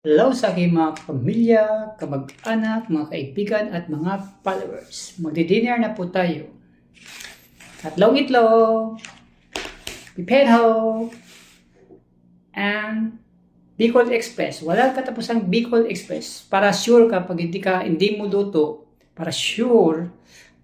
Hello sa aking mga pamilya, kamag-anak, mga kaibigan at mga followers. Magdi-dinner na po tayo. Tatlong itlog, pipenho, and Bicol Express. Wala katapusang Bicol Express. Para sure ka, pag hindi, ka, hindi mo luto, para sure,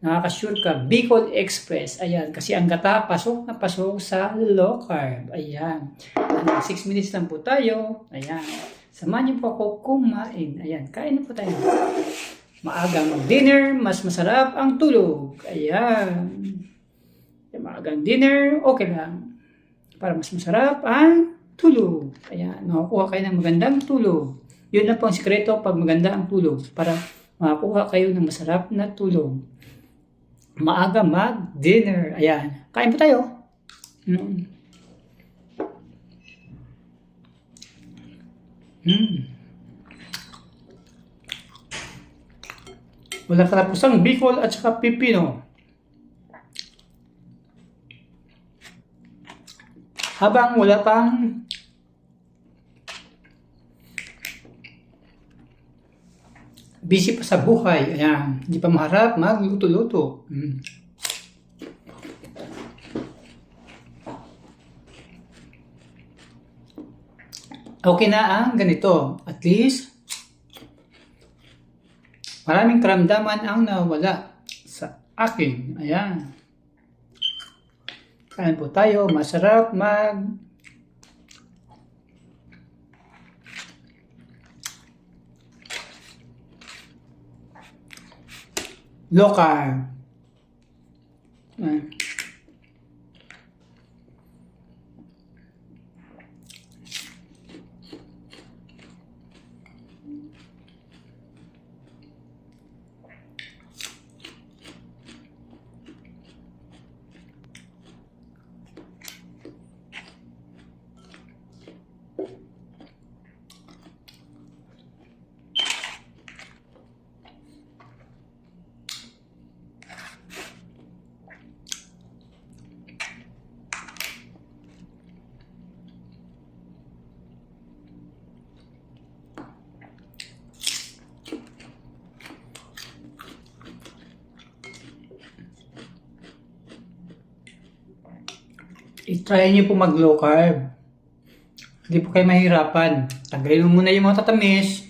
nakaka-sure ka, Bicol Express. Ayan, kasi ang gata, pasok na pasok sa low carb. Ayan. 6 minutes lang po tayo. Ayan. Samahan niyo po ako kumain. Ayan, kain na po tayo. Maagang mag-dinner, mas masarap ang tulog. Ayan. Yung maagang dinner, okay lang. Para mas masarap ang tulog. Ayan, makakuha kayo ng magandang tulog. Yun na po ang sikreto pag maganda ang tulog. Para makakuha kayo ng masarap na tulog. Maaga mag-dinner. Ayan. Kain po tayo. Mm. Mm. Wala katapusang Bicol at saka Pipino. Habang wala pang busy pa sa buhay. Ayan, hindi pa maharap magluto-luto. Mm. Okay na ang ganito. At least, maraming karamdaman ang nawala sa akin. Ayan. Kain po tayo. Masarap mag low carb. Ayan. I-try nyo po mag low carb. Hindi po kayo mahirapan. Tanggalin mo muna yung mga tatamis.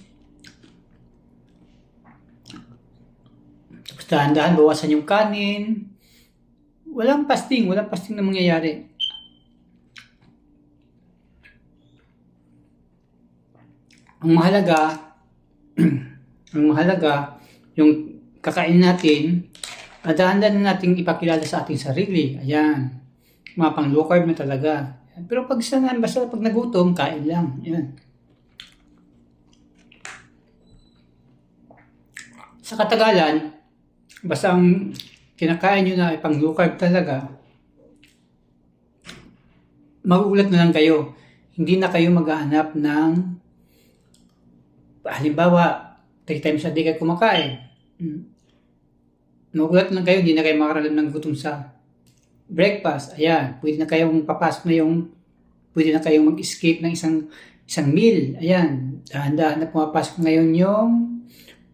Tapos dahan-dahan, bawasan yung kanin. Walang fasting, walang fasting na mangyayari. Ang mahalaga, ang mahalaga, yung kakain natin, ah, dahan-dahan na natin ipakilala sa ating sarili. Ayan mga pang low carb na talaga. Pero pag sa basta pag nagutom, kain lang. Yan. Sa katagalan, basta ang kinakain nyo na ay pang low carb talaga, magugulat na lang kayo. Hindi na kayo maghahanap ng halimbawa, 3 times a day kayo kumakain. Hmm. Magugulat na lang kayo, hindi na kayo makaralam ng gutom sa breakfast, ayan, pwede na kayong papasok na yung, pwede na kayong mag-escape ng isang isang meal, ayan, dahan-dahan na pumapasok ngayon yung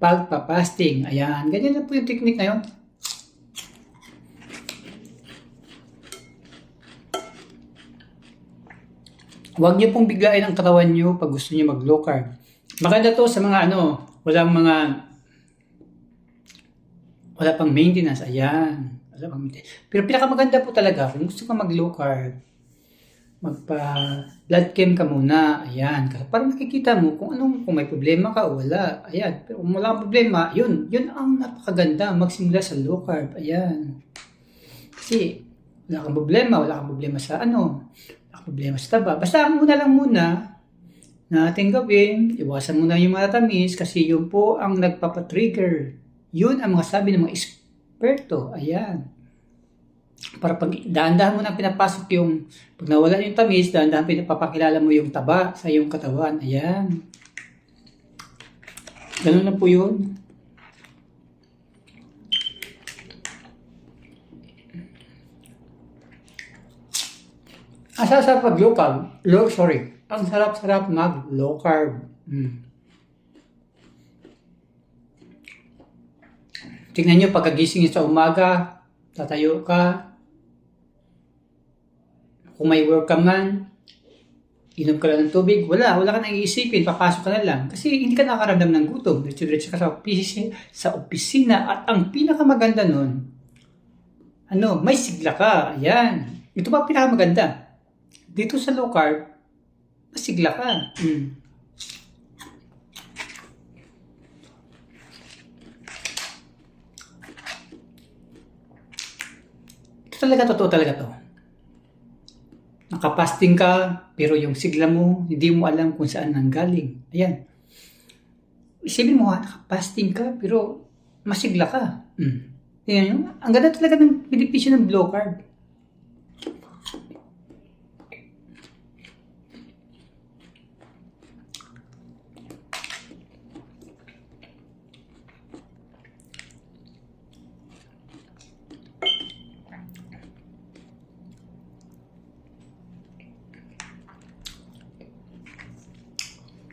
pagpapasting, ayan, ganyan na po yung technique ngayon. Huwag niyo pong biglain ang katawan niyo pag gusto niyo mag low carb. Maganda to sa mga ano, walang mga wala pang maintenance, ayan. Pang maintenance. Pero pinakamaganda po talaga, kung gusto ka mag-low carb, magpa blood chem ka muna. Ayan. Kasi para nakikita mo kung anong, kung may problema ka o wala. Ayan. Pero kung wala kang problema, yun. Yun ang napakaganda. Magsimula sa low carb. Ayan. Kasi, wala kang problema. Wala kang problema sa ano. Wala kang problema sa taba. Basta ang muna lang muna, na ating gawin, iwasan muna yung mga tamis kasi yun po ang nagpapatrigger. Yun ang mga sabi ng mga eksperto. Ayan. Para pag dahan-dahan mo na pinapasok yung, pag nawala yung tamis, dahan-dahan pinapapakilala mo yung taba sa iyong katawan. Ayan. Ganun na po yun. Asa sa pag low carb, low, sorry, ang sarap-sarap mag low carb. Mm. Tingnan nyo, pagkagising sa umaga, tatayo ka. Kung may work ka man, inom ka lang ng tubig, wala, wala ka nang iisipin, papasok ka na lang. Kasi hindi ka nakaramdam ng gutom. Diretso-diretso ka sa opisina, sa opisina. At ang pinakamaganda nun, ano, may sigla ka. Ayan. Ito pa pinakamaganda. Dito sa low carb, masigla ka. Mm. Ito talaga, totoo talaga to. Nakapasting ka, pero yung sigla mo, hindi mo alam kung saan nanggaling. Ayan. Isipin mo ha, nakapasting ka, pero masigla ka. Mm. Nyo, ang ganda talaga ng benepisyo ng low carb.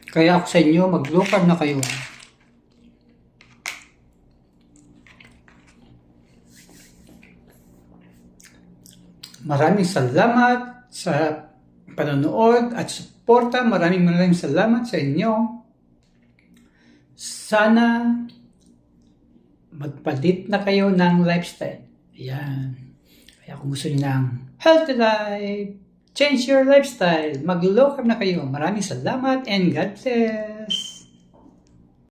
Kaya ako sa inyo, mag-low na kayo. Maraming salamat sa panonood at suporta. Maraming maraming salamat sa inyo. Sana magpalit na kayo ng lifestyle. Ayan. Kaya kung gusto niyo ng healthy life, change your lifestyle, mag-low carb na kayo. Maraming salamat and God bless.